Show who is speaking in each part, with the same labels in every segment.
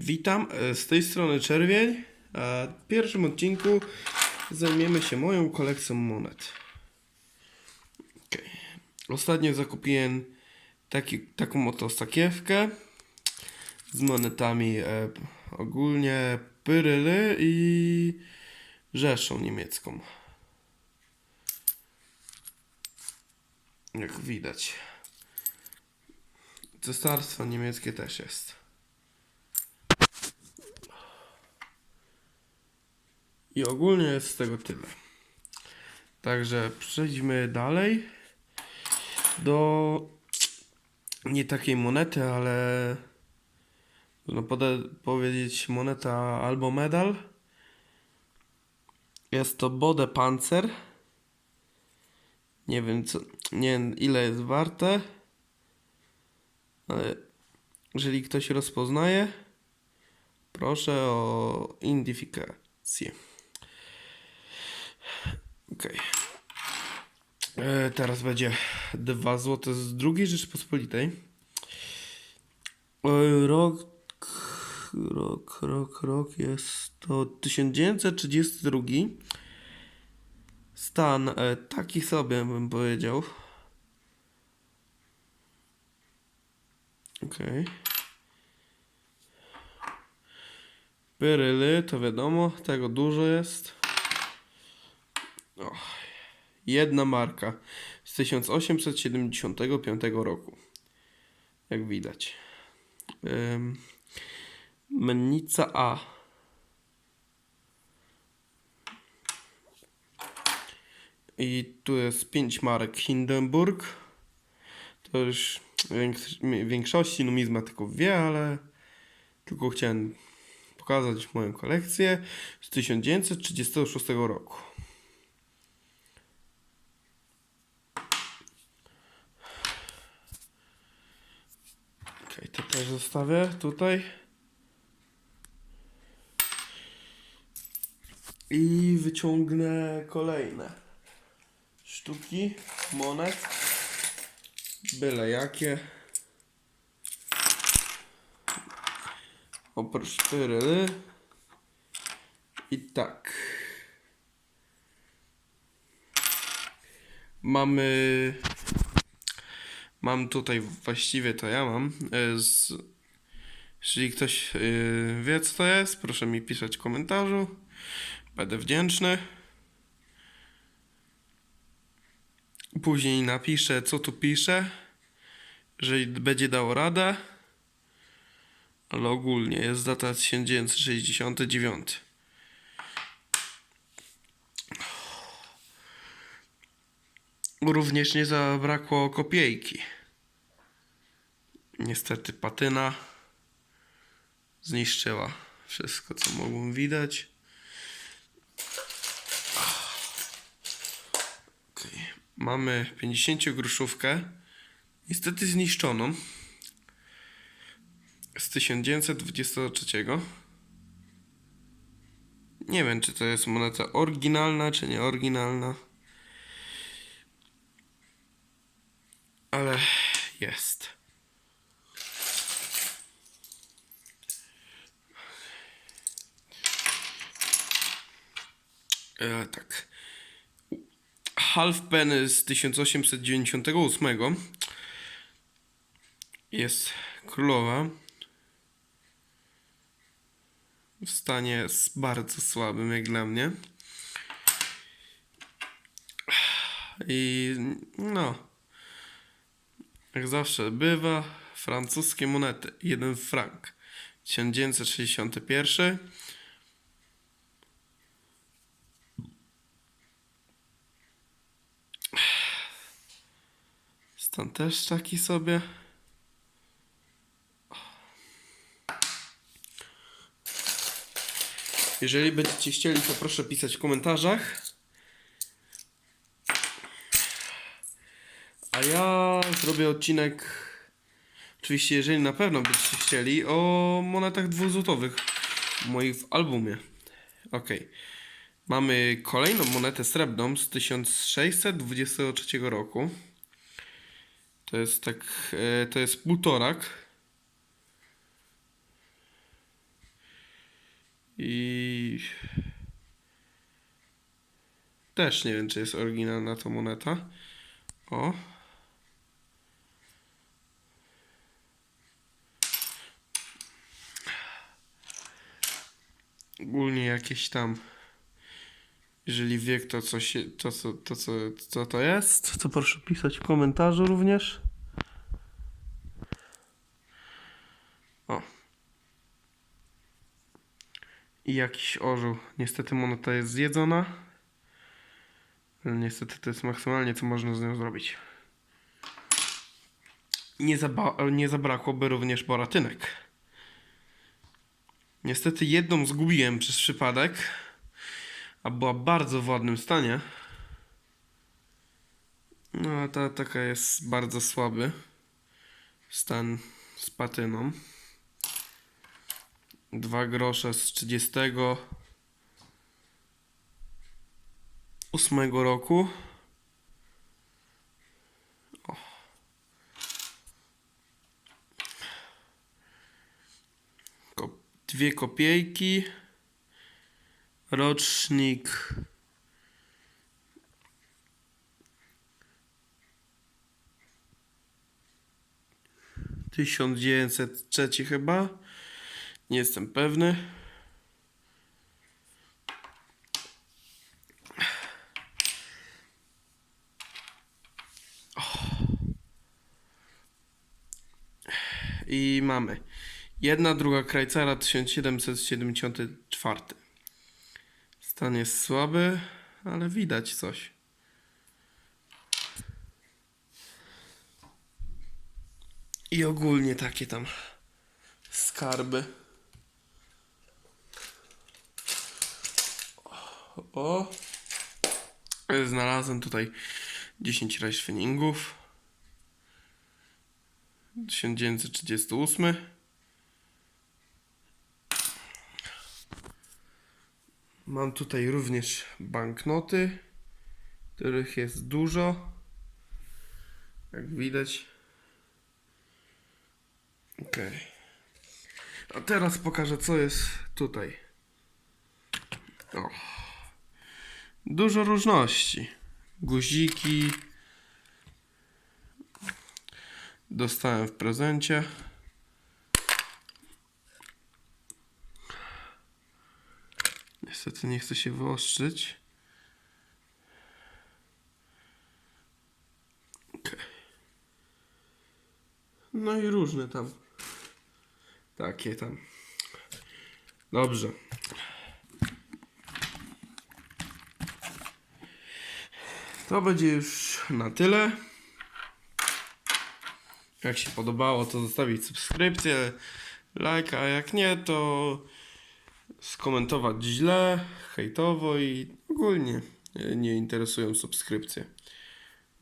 Speaker 1: Witam, e, z tej strony Czerwień. A w pierwszym odcinku zajmiemy się moją kolekcją monet. Okej. Ostatnio zakupiłem taki, taką oto sakiewkę z monetami e, ogólnie Pyryly i Rzeszą niemiecką. Jak widać. Cesarstwo niemieckie też jest. I ogólnie jest z tego tyle. Także przejdźmy dalej do nie takiej monety, ale można powiedzieć moneta albo medal. Jest to Bode Panzer. Nie wiem co, nie wiem ile jest warte, ale jeżeli ktoś rozpoznaje, proszę o identyfikację. Okej. E, Teraz będzie 2 złote z drugiej Rzeczypospolitej. E, Rok, rok, rok, rok jest to 1932. Stan e, taki sobie bym powiedział. Okej. Pyryly, to wiadomo, tego dużo jest. O, jedna marka z 1875 roku. Jak widać. Ym, mennica A. I tu jest 5 marek Hindenburg. To już więks- większości numizmatyków wie, ale tylko chciałem pokazać moją kolekcję z 1936 roku. Okej, to też zostawię tutaj. I wyciągnę kolejne sztuki monet. Byle jakie. Oprócz pyryly. I tak. Mamy Mam tutaj właściwie to ja mam. e, Z, jeżeli ktoś e, wie co to jest, proszę mi pisać w komentarzu. Będę wdzięczny. Później napiszę co tu piszę. Jeżeli będzie dało radę. Ale ogólnie jest data 1969. Również nie zabrakło kopiejki. Niestety patyna zniszczyła wszystko, co mogłem widać. Okej. Mamy 50 gruszówkę. Niestety zniszczoną. Z 1923. Nie wiem, czy to jest moneta oryginalna, czy nie Ale jest. E, tak. Half penny z 1898 jest królowa w stanie s- bardzo słabym jak dla mnie. I no, jak zawsze bywa, francuskie monety. Jeden frank. 1961. Stan też taki sobie. Jeżeli będziecie chcieli, to proszę pisać w komentarzach. A ja zrobię odcinek, oczywiście jeżeli na pewno byście chcieli, o monetach dwuzłotowych moich w albumie. Ok. Mamy kolejną monetę srebrną z 1623 roku. To jest tak, e, to jest półtorak. I... Też nie wiem, czy jest oryginalna ta moneta. O. Ogólnie jakieś tam. Jeżeli wie kto co się, to, co, to co, co to jest, to proszę pisać w komentarzu również. O. I jakiś orzeł. Niestety moneta jest zjedzona. Niestety to jest maksymalnie co można z nią zrobić. Nie, zaba- nie zabrakłoby również boratynek. Niestety jedną zgubiłem przez przypadek, a była bardzo w ładnym stanie. No, ta taka jest bardzo słaby stan z patyną. Dwa grosze z 30 ósmego roku. O. Ko- dwie kopiejki. Rocznik. Tysiąc dziewięćset trzeci chyba. Nie jestem pewny. I mamy. Jedna, druga Krajcara 1774. Stan jest słaby, ale widać coś. I ogólnie takie tam skarby. O! Znalazłem tutaj 10 rajszweningów. 1938. Mam tutaj również banknoty, których jest dużo. Jak widać. Ok. A teraz pokażę, co jest tutaj. O. Dużo różności. Guziki. Dostałem w prezencie. Niestety nie chcę się wyostrzyć. Okej. No i różne tam. Takie tam. Dobrze. To będzie już na tyle. Jak się podobało, to zostawić subskrypcję, lajka, a jak nie, to skomentować źle, hejtowo i ogólnie nie- nie interesują subskrypcje.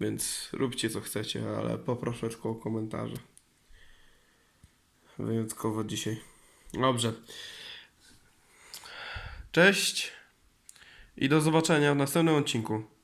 Speaker 1: Więc róbcie co chcecie, ale poproszę tylko o komentarze. Wyjątkowo dzisiaj. Dobrze. Cześć i do zobaczenia w następnym odcinku.